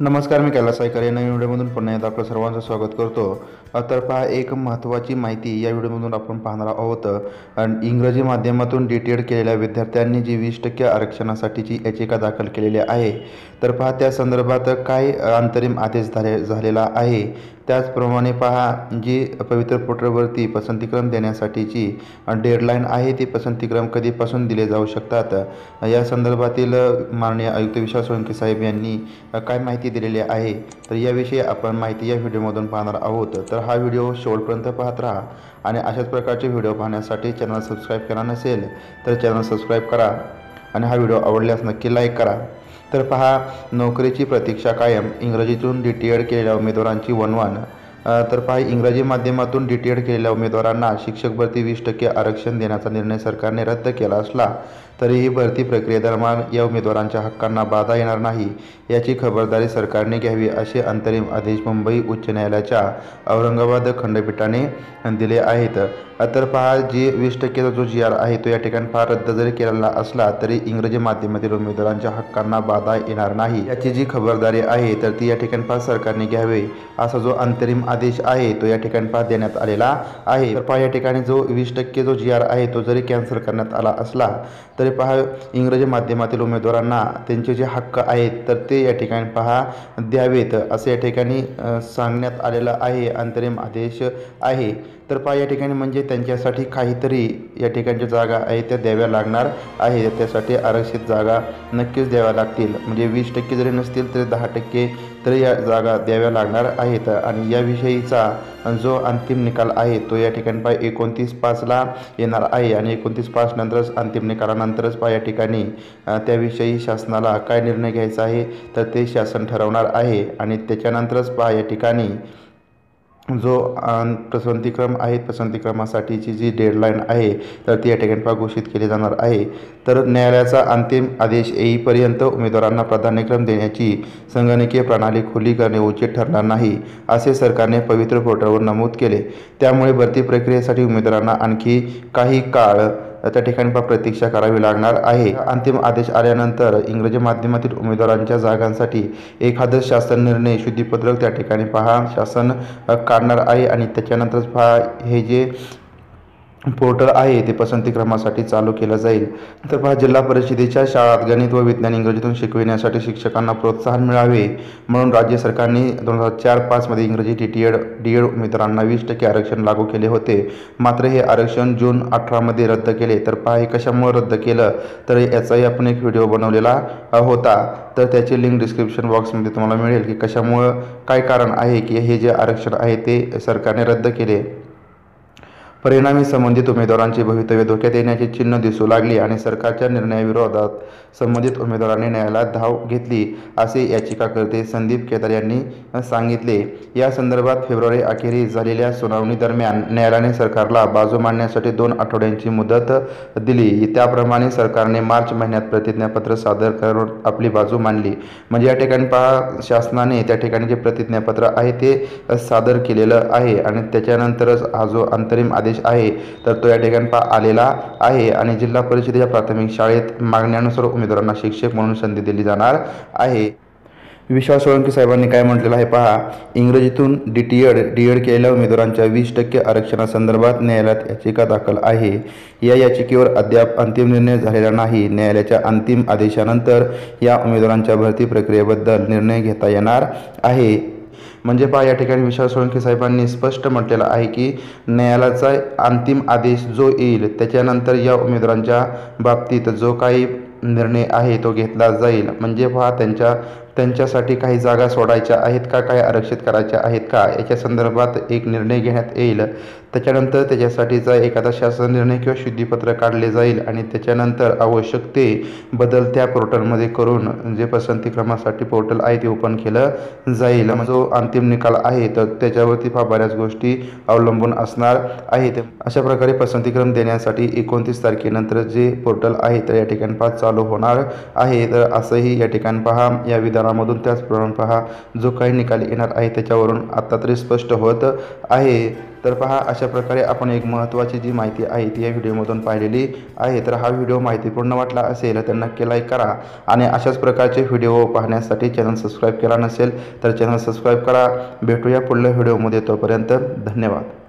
नमस्कार मी कैलास सायकर या नवीन व्हिडिओमधून पुन्हा एकदा आपलं सर्वांचं स्वागत करतो. तर पहा एक महत्त्वाची माहिती या व्हिडिओमधून आपण पाहणार आहोत. आणि इंग्रजी माध्यमातून डी टी एड केलेल्या विद्यार्थ्यांनी जी वीस टक्के आरक्षणासाठीची याचिका दाखल केलेली आहे तर पहा त्या संदर्भात काय अंतरिम आदेश झाले झालेला आहे. त्याचप्रमाणे पहा जी पवित्र पोर्टलवरती पसंतीक्रम देण्यासाठीची डेडलाईन आहे ती पसंतीक्रम कधीपासून दिले जाऊ शकतात? या संदर्भातील माननीय आयुक्त विश्वास सोळंकी साहेब यांनी काय माहिती दिलेली आहे? तर याविषयी आपण माहिती या व्हिडिओमधून पाहणार आहोत. तर हा व्हिडिओ शेवटपर्यंत पाहत राहा आणि अशाच प्रकारचे व्हिडिओ पाहण्यासाठी चॅनल सबस्क्राईब केला नसेल तर चॅनल सबस्क्राईब करा आणि हा व्हिडिओ आवडल्यास नक्की लाईक करा. तर पहा नोकरीची प्रतीक्षा कायम. इंग्रजीतून डी टी एड केलेल्या उमेदवारांची वनवान तर पहा इंग्रजी माध्यमातून डी टी एड केलेल्या उमेदवारांना शिक्षक भरती वीस टक्के आरक्षण देण्याचा निर्णय सरकारने रद्द केला असला तरीही भरती प्रक्रियेदरम्यान या उमेदवारांच्या हक्कांना बाधा येणार नाही याची खबरदारी सरकारने घ्यावी असे अंतरिम आदेश मुंबई उच्च न्यायालयाच्या औरंगाबाद खंडपीठाने दिले आहेत. तर पहा जी वीस टक्केचा जो जी आर आहे तो या ठिकाणी फार रद्द जरी केलेला असला तरी इंग्रजी माध्यमातील उमेदवारांच्या हक्कांना बाधा येणार नाही. याची जी खबरदारी आहे तर ती या ठिकाणी फार सरकारने घ्यावी असा जो अंतरिम आदेश आहे तो या ठिकाणी फार देण्यात आलेला आहे. तर पहा या ठिकाणी जो वीस टक्के जो जी आर आहे तो जरी कॅन्सल करण्यात आला असला तर तरी पहा इंग्रजी माध्यमातील उमेदवारांना त्यांचे जे हक्क आहेत तर ते या ठिकाणी पहा द्यावेत असं या ठिकाणी सांगण्यात आलेलं आहे अंतरिम आदेश आहे. तर पहा या ठिकाणी म्हणजे त्यांच्यासाठी काहीतरी या ठिकाणच्या जागा आहेत त्या द्याव्या लागणार आहे त्यासाठी आरक्षित जागा नक्कीच द्याव्या लागतील. म्हणजे वीस टक्के जरी नसतील तरी दहा टक्के तर या जागा द्याव्या लागणार आहेत. आणि याविषयीचा जो अंतिम निकाल आहे तो या ठिकाणी पाय एकोणतीस पाचला येणार आहे आणि एकोणतीस पाच नंतरच अंतिम निकालानंतरच पहा या ठिकाणी त्याविषयी शासनाला काय निर्णय घ्यायचा आहे तर ते शासन ठरवणार आहे. आणि त्याच्यानंतरच पहा या ठिकाणी जो अं, पसंतीक्रम आहे पसंतीक्रमासाठीची जी डेडलाईन आहे तर ती या ठिकाणी घोषित केली जाणार आहे. तर न्यायालयाचा अंतिम आदेश येईपर्यंत उमेदवारांना प्राधान्यक्रम देण्याची संगणकीय प्रणाली खुली करणे उचित ठरणार नाही असे सरकारने पवित्र पोर्टलवर नमूद केले. त्यामुळे भरती प्रक्रियेसाठी उमेदवारांना आणखी काही काळ त्या ठिकाणी पहा प्रतीक्षा करावी लागणार आहे. अंतिम आदेश आल्यानंतर इंग्रजी माध्यमातील उमेदवारांच्या जागांसाठी एखादं शासन निर्णय शुद्धीपत्रक त्या ठिकाणी पहा. शासन काढणार आहे आणि त्याच्यानंतरच पहा. हे जे पोर्टल आहे ते पसंतीक्रमासाठी चालू केलं जाईल. तर पहा जिल्हा परिषदेच्या शाळात गणित व विज्ञान इंग्रजीतून शिकविण्यासाठी शिक्षकांना प्रोत्साहन मिळावे म्हणून राज्य सरकारने दोन हजार चार पाचमध्ये इंग्रजी T T Ed D Ed उमेदवारांना वीस टक्के आरक्षण लागू केले होते. मात्र हे आरक्षण जून अठरामध्ये रद्द केले. तर पहा हे कशामुळे रद्द केलं? तर याचाही आपण एक व्हिडिओ बनवलेला होता. तर त्याची लिंक डिस्क्रिप्शन बॉक्समध्ये तुम्हाला मिळेल की कशामुळं काय कारण आहे की हे जे आरक्षण आहे ते सरकारने रद्द केले. परिणामी संबंधित उमेदवारांची भवितव्य धोक्यात येण्याची चिन्ह दिसू लागली आणि सरकारच्या निर्णयाविरोधात संबंधित उमेदवारांनी न्यायालयात धाव घेतली असे याचिकाकर्ते संदीप केदार यांनी सांगितले. या संदर्भात फेब्रुवारी अखेरीस झालेल्या सुनावणी दरम्यान न्यायालयाने सरकारला बाजू मांडण्यासाठी दोन आठवड्यांची मुदत दिली. त्याप्रमाणे सरकारने मार्च महिन्यात प्रतिज्ञापत्र सादर करून आपली बाजू मांडली. म्हणजे या ठिकाणी पहा शासनाने त्या ठिकाणी जे प्रतिज्ञापत्र आहे ते सादर केलेलं आहे आणि त्याच्यानंतरच हा जो अंतरिम आदेश आहे तर तो या ठिकाणी पा आलेला आहे आणि जिल्हा परिषदेच्या प्राथमिक शाळेत मागण्यानुसार उमेदवारांना शिक्षक म्हणून संधी दिली जाणार आहे. विश्वास सोळंकी साहेबांनी काय म्हटलेलं आहे पहा इंग्रजीतून D T Ed D Ed केलेल्या उमेदवारांच्या वीस टक्के आरक्षणासंदर्भात न्यायालयात याचिका दाखल आहे. या याचिकेवर अद्याप अंतिम निर्णय झालेला नाही. न्यायालयाच्या अंतिम आदेशानंतर या उमेदवारांच्या भरती प्रक्रियेबद्दल निर्णय घेता येणार आहे. म्हणजे पहा या ठिकाणी विश्वास सोळंके साहेबांनी स्पष्ट म्हटलेलं आहे की न्यायालयाचा अंतिम आदेश जो येईल त्याच्यानंतर या उमेदवारांच्या बाबतीत जो काही निर्णय आहे तो घेतला जाईल. म्हणजे पहा त्यांच्या त्यांच्यासाठी काही जागा सोडायच्या आहेत का? काही आरक्षित करायच्या आहेत का? याच्या संदर्भात एक निर्णय घेण्यात येईल. त्याच्यानंतर त्याच्यासाठीचा एखादा शासन निर्णय किंवा शुद्धीपत्र काढले जाईल आणि त्याच्यानंतर आवश्यक ते बदल त्या पोर्टलमध्ये करून जे पसंतीक्रमासाठी पोर्टल आहे ते ओपन केलं जाईल. जो अंतिम निकाल आहे तर त्याच्यावरती फार बऱ्याच गोष्टी अवलंबून असणार आहेत. अशा प्रकारे पसंतीक्रम देण्यासाठी एकोणतीस तारखेनंतर जे पोर्टल आहे तर या ठिकाणी पाच चालू होणार आहे. तर असंही या ठिकाणी पहा. या विधान मतदानामधून त्याचप्रमाणे पहा जो काही निकाल येणार आहे त्याच्यावरून आत्ता तरी स्पष्ट होत आहे. तर पहा अशा प्रकारे आपण एक महत्त्वाची जी माहिती आहे ती या व्हिडिओमधून पाहिलेली आहे. तर हा व्हिडिओ माहितीपूर्ण वाटला असेल तर नक्की लाईक करा आणि अशाच प्रकारचे व्हिडिओ पाहण्यासाठी चॅनल सबस्क्राईब केला नसेल तर चॅनल सबस्क्राईब करा. भेटूया पुढल्या व्हिडिओमध्ये तोपर्यंत धन्यवाद.